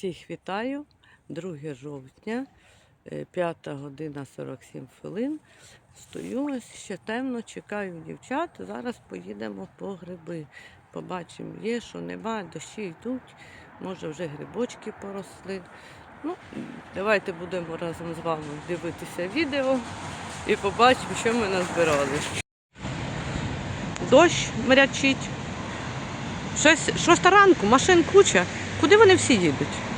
Всіх вітаю. 2 жовтня, е, 5 година 47 хвилин. Стою ще темно, чекаю дівчат. Зараз поїдемо по гриби. Побачимо, є, що нема, дощі йдуть, може вже грибочки поросли. Ну, давайте будемо разом з вами дивитися відео і побачимо, що ми назбирали. Дощ мрячить. Щось шоста ранку, машин куча. Куди вони всі їдуть?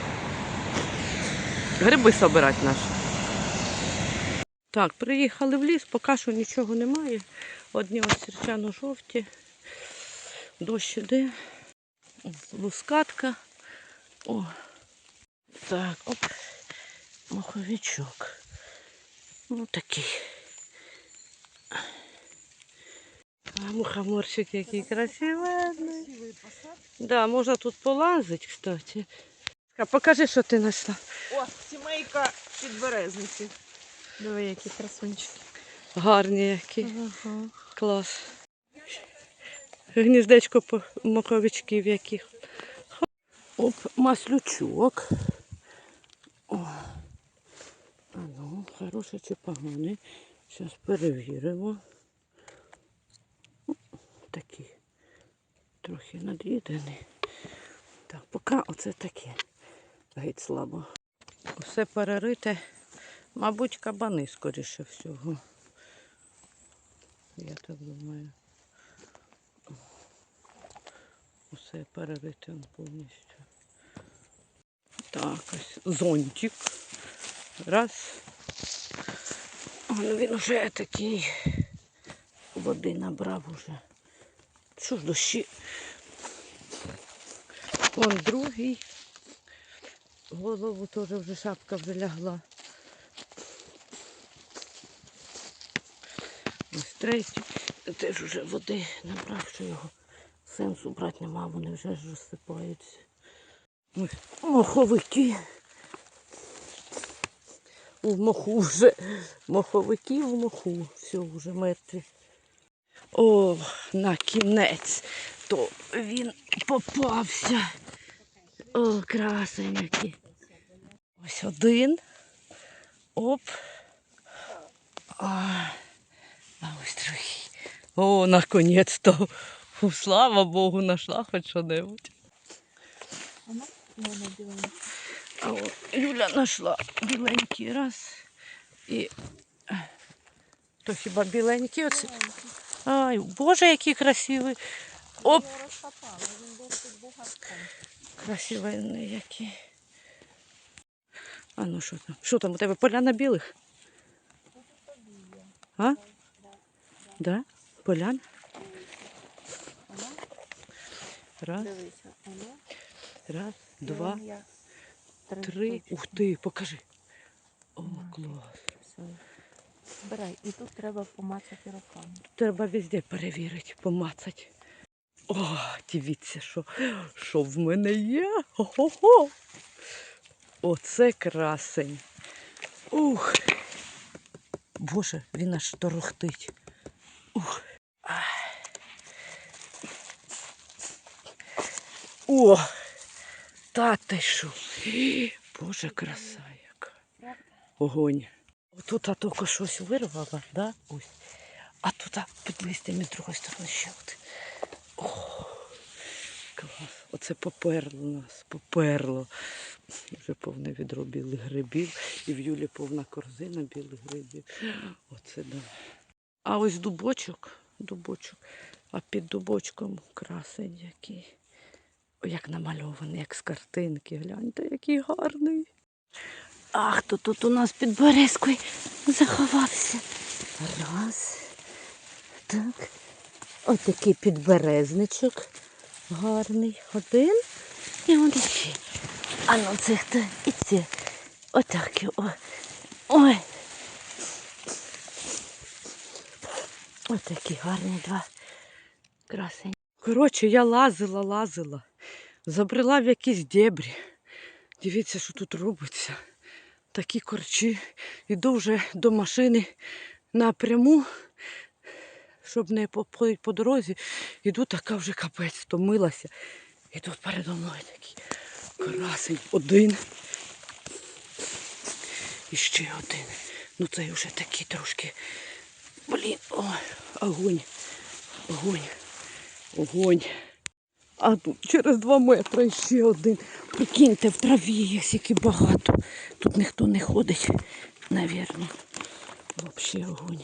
Гриби собирати наші. Так, приїхали в ліс, поки що нічого немає. Одні ось сірчано-жовті. Дощ іде. Лускатка. О. Так, оп. Моховичок. Ну такий. А мухоморчик який красивий. Да, можна тут полазити, кстати. Покажи, що ти знайшла. О, сімейка підберезниці. Диви, які красунчики. Гарні які. Ага. Клас. Гніздечко по- моховичків яких. Оп, маслючок. О. А ну, хороший чи поганий. Зараз перевіримо. О, Такий. Трохи над'їдений. Так, поки оце таке. Геть слабо. Все перерите. Мабуть, кабани, скоріше всього. Я так думаю. Усе перерите повністю. Так, ось зонтик. Раз. Ну він уже такий. Води набрав уже. Що ж дощі? Вон другий. Голову теж вже шапка вже лягла. Ось третій. Теж вже води набрав, що його сенсу брати нема, вони вже ж розсипаються. Ой, моховики. У моху вже. Моховики в моху. Все, вже мертві. О, на кінець. То він попався. О, красень який. Ось один. Оп. А, а ось другий. О, наконець-то. Слава Богу, знайшла хоч що-небудь. А от Юля знайшла біленький раз. І е, то хіба біленький оце? Ай, Боже, який красивий. Оп, красивий який. А ну що там? Що там у тебе поляна білих? А? Да? Поляна? Раз, воно. раз, два, три. Ух ти, покажи. О, клас. Збирай. І тут треба помацати руками. Треба везде перевірити, помацати. О, дивіться, що, що в мене є. Хо-хо-хо. Оце красень. Ух. Боже, він аж торохтить. Ух. О! Та що? Боже, краса яка. Огонь. Тут а тільки щось вирвала, да? Ось. А тут під листями з другої сторони ще один. О, клас. Оце поперло нас, поперло. Вже повне відро білих грибів. І в Юлі повна корзина білих грибів. Оце да. А ось дубочок, дубочок. А під дубочком красень який. Як намальований, як з картинки. Гляньте, який гарний. Ах, хто тут у нас під березкою заховався. Раз. Так. Отакий підберезничок. Гарний. Один. І он ще. А ну це хто? І це. Отак. О. Ой. Отакі гарні два. Красень. Коротше, я лазила, лазила. Забрела в якісь дебрі. Дивіться, що тут робиться. Такі корчі. Іду вже до машини напряму, щоб не поплити по дорозі. Іду така вже капець, втомилася. І тут передо мною такий Красень. Один. І ще один. Ну це вже такі трошки. Блін, ой, огонь. Огонь. Огонь. А тут через два метри ще один. Прикиньте, в траві є скільки багато. Тут ніхто не ходить, навірно. Взагалі огонь.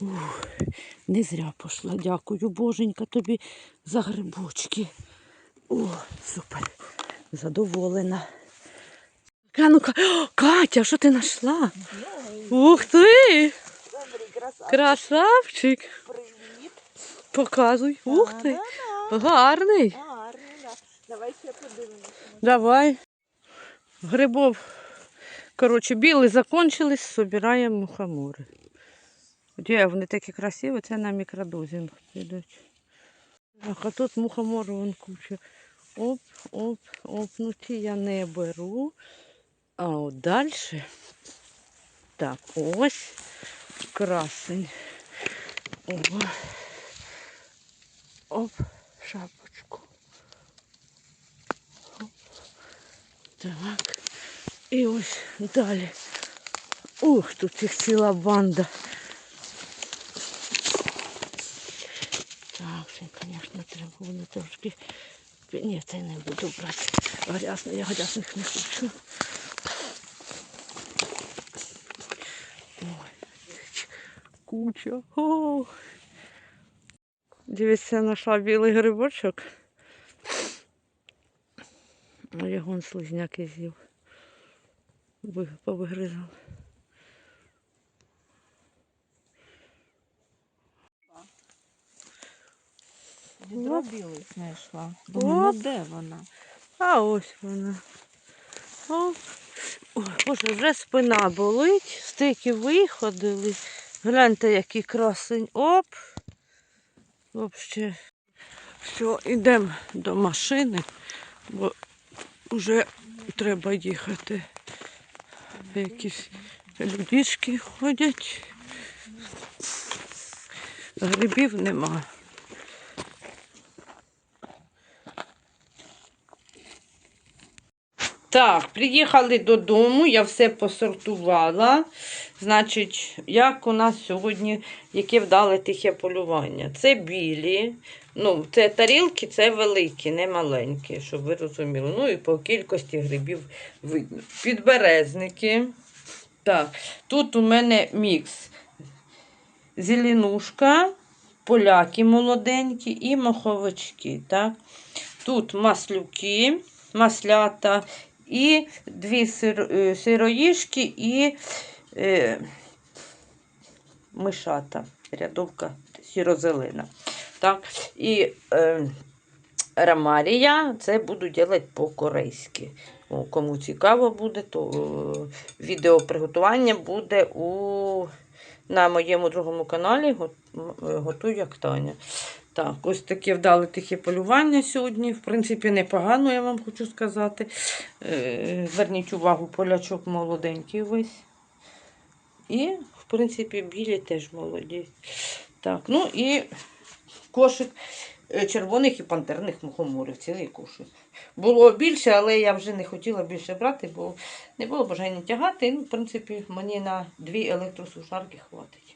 Ух, не зря пішла. Дякую, боженька, тобі за грибочки. О, супер. Задоволена. О, Катя, що ти знайшла? Ух ти! Красавчик. Привіт. Показуй. Ух ти. Гарний. Да. Давай ще подивимося. Давай. Грибов. Коротше, білі закончились, собираємо мухомори. Де вони такі красиві, це на мікродозінг підуть. А тут мухомори вон куча. Оп, оп, оп, ну ті я не беру. А от далі. Так, ось красень. О. Оп, шапочку. Так. І ось далі. Ух, тут їх ціла банда. Так, це, звісно, треба було трошки. Ні, це не буду брати. Грязний, я грязних не хочу. Ой, куча. О. Дивіться, знайшла білий грибочок. А його он слизняки з'їв. Повигризав. Відро білий знайшла. Думаю, ну де вона? А ось вона. О, Ой, Боже, вже спина болить, стики виходили. Гляньте, який красень. Оп. Взагалі. Все, йдемо до машини, бо вже треба їхати. Якісь людішки ходять. Грибів нема. Так, приїхали додому, я все посортувала. Значить, як у нас сьогодні, яке вдале тихе полювання. Це білі, ну, це тарілки, це великі, не маленькі, щоб ви розуміли. Ну і по кількості грибів видно. Підберезники. Так, тут у мене мікс. Зеленушка, поляки молоденькі і маховички. Так? Тут маслюки, маслята і дві сир, е, сироїшки і е, мишата. Рядовка сіро-зелена. Так? І е, рамарія, це буду робити по-корейськи. Кому цікаво буде, то е, відео приготування буде у, на моєму другому каналі «Го- м, е, Готуй як Таня. Так, ось таке вдале тихе полювання сьогодні. В принципі, непогано, я вам хочу сказати. Е, Зверніть увагу, полячок молоденький весь. І, в принципі, білі теж молоді. Так, ну і кошик е, червоних і пантерних мухоморів, цілий кошик. Було більше, але я вже не хотіла більше брати, бо не було бажання тягати. Ну, в принципі, мені на дві електросушарки хватить.